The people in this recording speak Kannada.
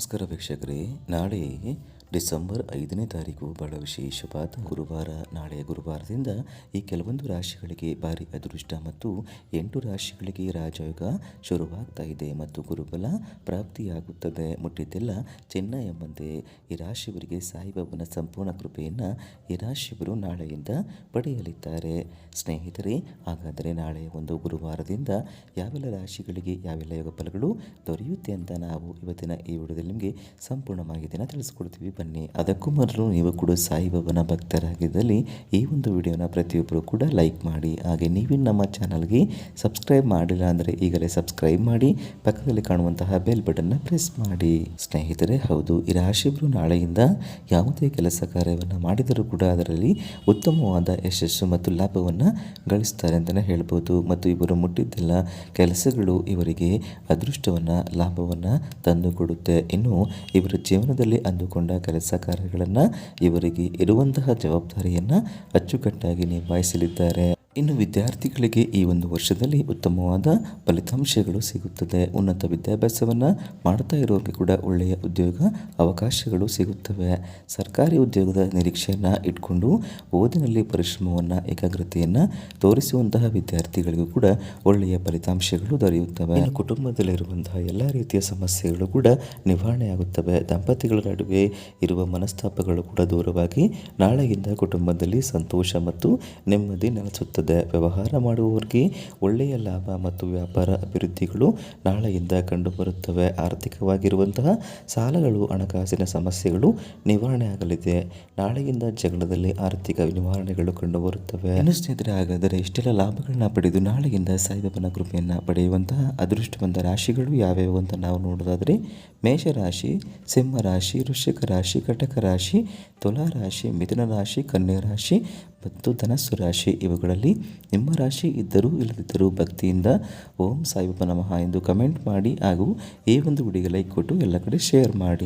ನಮಸ್ಕಾರ ವೀಕ್ಷಕರೇ. ನಾಳೆ ಡಿಸೆಂಬರ್ ಐದನೇ ತಾರೀಕು ಬಹಳ ವಿಶೇಷವಾದ ಗುರುವಾರ, ನಾಳೆ ಗುರುವಾರದಿಂದ ಈ ಕೆಲವೊಂದು ರಾಶಿಗಳಿಗೆ ಭಾರಿ ಅದೃಷ್ಟ ಮತ್ತು ಎಂಟು ರಾಶಿಗಳಿಗೆ ರಾಜಯೋಗ ಶುರುವಾಗ್ತಾ ಇದೆ ಮತ್ತು ಗುರುಬಲ ಪ್ರಾಪ್ತಿಯಾಗುತ್ತದೆ. ಮುಟ್ಟಿದ್ದೆಲ್ಲ ಚಿನ್ನ ಎಂಬಂತೆ ಈ ರಾಶಿಯವರಿಗೆ ಸಾಯಿಬಾಬನ ಸಂಪೂರ್ಣ ಕೃಪೆಯನ್ನು ಈ ರಾಶಿಯವರು ನಾಳೆಯಿಂದ ಪಡೆಯಲಿದ್ದಾರೆ. ಸ್ನೇಹಿತರೆ, ಹಾಗಾದರೆ ನಾಳೆ ಒಂದು ಗುರುವಾರದಿಂದ ಯಾವೆಲ್ಲ ರಾಶಿಗಳಿಗೆ ಯಾವೆಲ್ಲ ಯೋಗ ಫಲಗಳು ದೊರೆಯುತ್ತೆ ಅಂತ ನಾವು ಇವತ್ತಿನ ಈ ವಿಡಿಯೋದಲ್ಲಿ ನಿಮಗೆ ಸಂಪೂರ್ಣ ಮಾಹಿತಿಯನ್ನು ತಿಳಿಸ್ಕೊಡ್ತೀವಿ. ಬನ್ನಿ. ಅದಕ್ಕೂ ಮೊದಲು ನೀವು ಕೂಡ ಸಾಯಿಬಾಬನ ಭಕ್ತರಾಗಿದ್ದಲ್ಲಿ ಈ ಒಂದು ವಿಡಿಯೋನ ಪ್ರತಿಯೊಬ್ಬರು ಕೂಡ ಲೈಕ್ ಮಾಡಿ, ಹಾಗೆ ನೀವು ನಮ್ಮ ಚಾನಲ್ಗೆ ಸಬ್ಸ್ಕ್ರೈಬ್ ಮಾಡಿಲ್ಲ ಅಂದರೆ ಈಗಲೇ ಸಬ್ಸ್ಕ್ರೈಬ್ ಮಾಡಿ, ಪಕ್ಕದಲ್ಲಿ ಕಾಣುವಂತಹ ಬೆಲ್ ಬಟನ್ನ ಪ್ರೆಸ್ ಮಾಡಿ. ಸ್ನೇಹಿತರೆ, ಹೌದು, ಈ ರಾಶಿಯವರು ನಾಳೆಯಿಂದ ಯಾವುದೇ ಕೆಲಸ ಕಾರ್ಯವನ್ನು ಮಾಡಿದರೂ ಕೂಡ ಅದರಲ್ಲಿ ಉತ್ತಮವಾದ ಯಶಸ್ಸು ಮತ್ತು ಲಾಭವನ್ನು ಗಳಿಸ್ತಾರೆ ಅಂತಲೇ ಹೇಳ್ಬೋದು. ಮತ್ತು ಇವರು ಮುಟ್ಟಿದ್ದೆಲ್ಲ ಕೆಲಸಗಳು ಇವರಿಗೆ ಅದೃಷ್ಟವನ್ನು, ಲಾಭವನ್ನು ತಂದುಕೊಡುತ್ತೆ. ಇನ್ನು ಇವರ ಜೀವನದಲ್ಲಿ ಅಂದುಕೊಂಡ ಕೆಲಸ ಕಾರ್ಯಗಳನ್ನು ಇವರಿಗೆ ಇರುವಂತಹ ಜವಾಬ್ದಾರಿಯನ್ನು ಅಚ್ಚುಕಟ್ಟಾಗಿ ನಿಭಾಯಿಸಲಿದ್ದಾರೆ. ಇನ್ನು ವಿದ್ಯಾರ್ಥಿಗಳಿಗೆ ಈ ಒಂದು ವರ್ಷದಲ್ಲಿ ಉತ್ತಮವಾದ ಫಲಿತಾಂಶಗಳು ಸಿಗುತ್ತದೆ. ಉನ್ನತ ವಿದ್ಯಾಭ್ಯಾಸವನ್ನು ಮಾಡ್ತಾ ಇರೋರಿಗೆ ಕೂಡ ಒಳ್ಳೆಯ ಉದ್ಯೋಗ ಅವಕಾಶಗಳು ಸಿಗುತ್ತವೆ. ಸರ್ಕಾರಿ ಉದ್ಯೋಗದ ನಿರೀಕ್ಷೆಯನ್ನು ಇಟ್ಕೊಂಡು ಓದಿನಲ್ಲಿ ಪರಿಶ್ರಮವನ್ನು, ಏಕಾಗ್ರತೆಯನ್ನು ತೋರಿಸುವಂತಹ ವಿದ್ಯಾರ್ಥಿಗಳಿಗೂ ಕೂಡ ಒಳ್ಳೆಯ ಫಲಿತಾಂಶಗಳು ದೊರೆಯುತ್ತವೆ. ಕುಟುಂಬದಲ್ಲಿರುವಂತಹ ಎಲ್ಲ ರೀತಿಯ ಸಮಸ್ಯೆಗಳು ಕೂಡ ನಿವಾರಣೆಯಾಗುತ್ತವೆ. ದಂಪತಿಗಳ ನಡುವೆ ಇರುವ ಮನಸ್ತಾಪಗಳು ಕೂಡ ದೂರವಾಗಿ ನಾಳೆಯಿಂದ ಕುಟುಂಬದಲ್ಲಿ ಸಂತೋಷ ಮತ್ತು ನೆಮ್ಮದಿ ನೆಲೆಸುತ್ತದೆ. ವ್ಯವಹಾರ ಮಾಡುವವರಿಗೆ ಒಳ್ಳೆಯ ಲಾಭ ಮತ್ತು ವ್ಯಾಪಾರ ಅಭಿವೃದ್ಧಿಗಳು ನಾಳೆಯಿಂದ ಕಂಡುಬರುತ್ತವೆ. ಆರ್ಥಿಕವಾಗಿರುವಂತಹ ಸಾಲಗಳು, ಹಣಕಾಸಿನ ಸಮಸ್ಯೆಗಳು ನಿವಾರಣೆ ಆಗಲಿದೆ. ನಾಳೆಯಿಂದ ಜಗಳದಲ್ಲಿ ಆರ್ಥಿಕ ನಿವಾರಣೆಗಳು ಕಂಡುಬರುತ್ತವೆ. ಇನ್ನು ಸ್ನೇಹಿತರೆ, ಹಾಗಾದರೆ ಇಷ್ಟೆಲ್ಲ ಲಾಭಗಳನ್ನ ಪಡೆದು ನಾಳೆಯಿಂದ ಸಾಯಿಬಾಬನ ಕೃಪೆಯನ್ನು ಪಡೆಯುವಂತಹ ಅದೃಷ್ಟವಂತ ರಾಶಿಗಳು ಯಾವ್ಯಾವು ಅಂತ ನಾವು ನೋಡೋದಾದರೆ, ಮೇಷರಾಶಿ ಸಿಂಹ ರಾಶಿ ವೃಶ್ಚಿಕ ರಾಶಿ, ಕಟಕ ರಾಶಿ, ತುಲಾ ರಾಶಿ, ಮಿಥುನ ರಾಶಿ, ಕನ್ಯಾ ರಾಶಿ ಮತ್ತು ಧನಸ್ಸು ರಾಶಿ ಇವುಗಳಲ್ಲಿ ನಿಮ್ಮ ರಾಶಿ ಇದ್ದರೂ ಇಲ್ಲದಿದ್ದರೂ ಭಕ್ತಿಯಿಂದ ಓಂ ಸಾಯಿಬಾಬಾ ನಮಃ ಎಂದು ಕಮೆಂಟ್ ಮಾಡಿ ಹಾಗೂ ಈ ಒಂದು ವಿಡಿಯೋಗೆ ಲೈಕ್ ಕೊಟ್ಟು ಎಲ್ಲ ಕಡೆ ಶೇರ್ ಮಾಡಿ.